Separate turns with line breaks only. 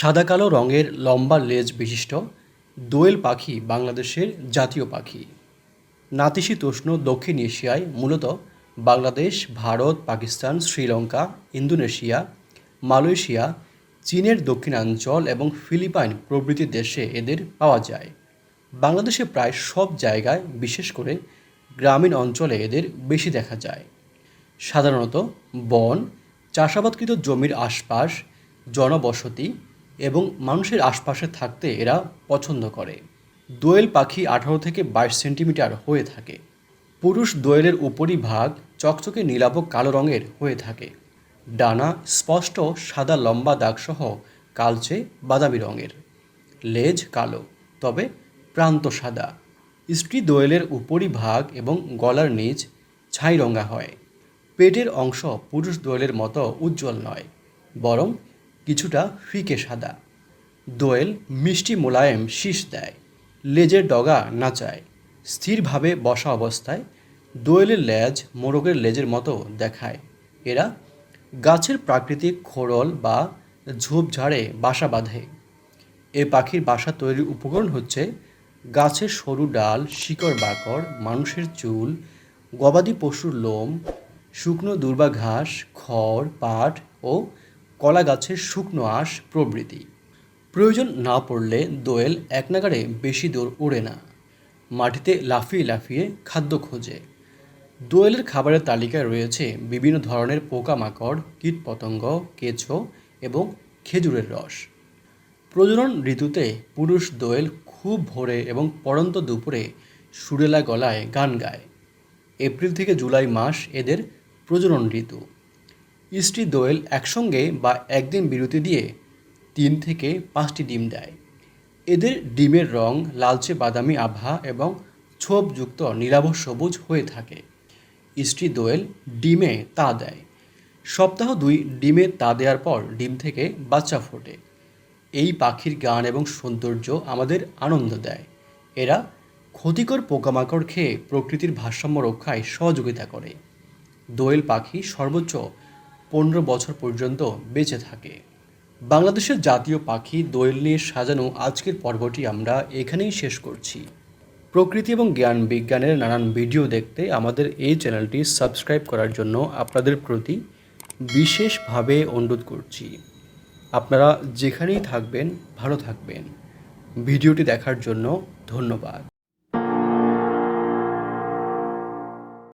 সাদা কালো রঙের লম্বা লেজ বিশিষ্ট দোয়েল পাখি বাংলাদেশের জাতীয় পাখি নাতিশীতোষ্ণ দক্ষিণ এশিয়ায় মূলত বাংলাদেশ ভারত পাকিস্তান শ্রীলঙ্কা ইন্দোনেশিয়া মালয়েশিয়া চীনের দক্ষিণাঞ্চল এবং ফিলিপাইন প্রভৃতি দেশে এদের পাওয়া যায় বাংলাদেশে প্রায় সব জায়গায় বিশেষ করে গ্রামীণ অঞ্চলে এদের বেশি দেখা যায় সাধারণত বন চাষাবাদকৃত জমির আশপাশ জনবসতি এবং মানুষের আশপাশে থাকতে এরা পছন্দ করে দোয়েল পাখি আঠারো থেকে বাইশ সেন্টিমিটার হয়ে থাকে পুরুষ দোয়েলের উপরিভাগ চকচকে নীলাভ কালো রঙের হয়ে থাকে ডানা স্পষ্ট সাদা লম্বা দাগসহ কালচে বাদামি রঙের লেজ কালো তবে প্রান্ত সাদা স্ত্রী দোয়েলের উপরিভাগ এবং গলার নিচ ছাই রঙা হয় পেটের অংশ পুরুষ দোয়েলের মতো উজ্জ্বল নয় বরং কিছুটা ফিকে সাদা দোয়েল মিষ্টি মোলায়েম শীষ দেয় লেজের ডগা নাচায় স্থিরভাবে বসা অবস্থায় দোয়েলের লেজ মোরগের লেজের মতো দেখায় এরা গাছের প্রাকৃতিক খোরল বা ঝোপঝাড়ে বাসা বাঁধে এ পাখির বাসা তৈরির উপকরণ হচ্ছে গাছের সরু ডাল শিকড় বাকড় মানুষের চুল গবাদি পশুর লোম শুকনো দুর্বা ঘাস খড় পাট ও কলা গাছের শুকনো আঁশ প্রভৃতি প্রয়োজন না পড়লে দোয়েল এক নাগারে বেশি দূর ওড়ে না মাটিতে লাফিয়ে লাফিয়ে খাদ্য খোঁজে দোয়েলের খাবারের তালিকায় রয়েছে বিভিন্ন ধরনের পোকামাকড় কীটপতঙ্গ কেঁচো এবং খেজুরের রস প্রজনন ঋতুতে পুরুষ দোয়েল খুব ভোরে এবং পরন্ত দুপুরে সুরেলা গলায় গান গায় এপ্রিল থেকে জুলাই মাস এদের প্রজনন ঋতু স্ত্রী দোয়েল একসঙ্গে বা একদিন বিরতি দিয়ে তিন থেকে পাঁচটি ডিম দেয় এদের ডিমের রং লালচে বাদামি আভা এবং ছোপযুক্ত নিরাভ সবুজ হয়ে থাকে স্ত্রী দোয়েল ডিমে তা দেয় সপ্তাহ দুই ডিমে তা দেওয়ার পর ডিম থেকে বাচ্চা ফোটে এই পাখির গান এবং সৌন্দর্য আমাদের আনন্দ দেয় এরা ক্ষতিকর পোকামাকড় খেয়ে প্রকৃতির ভারসাম্য রক্ষায় সহযোগিতা করে দোয়েল পাখি সর্বোচ্চ পনেরো বছর পর্যন্ত বেঁচে থাকে বাংলাদেশের জাতীয় পাখি দোয়েল নিয়ে সাজানো আজকের পর্বটি আমরা এখানেই শেষ করছি প্রকৃতি এবং জ্ঞান বিজ্ঞানের নানান ভিডিও দেখতে আমাদের এই চ্যানেলটি সাবস্ক্রাইব করার জন্য আপনাদের প্রতি বিশেষভাবে অনুরোধ করছি আপনারা যেখানেই থাকবেন ভালো থাকবেন ভিডিওটি দেখার জন্য ধন্যবাদ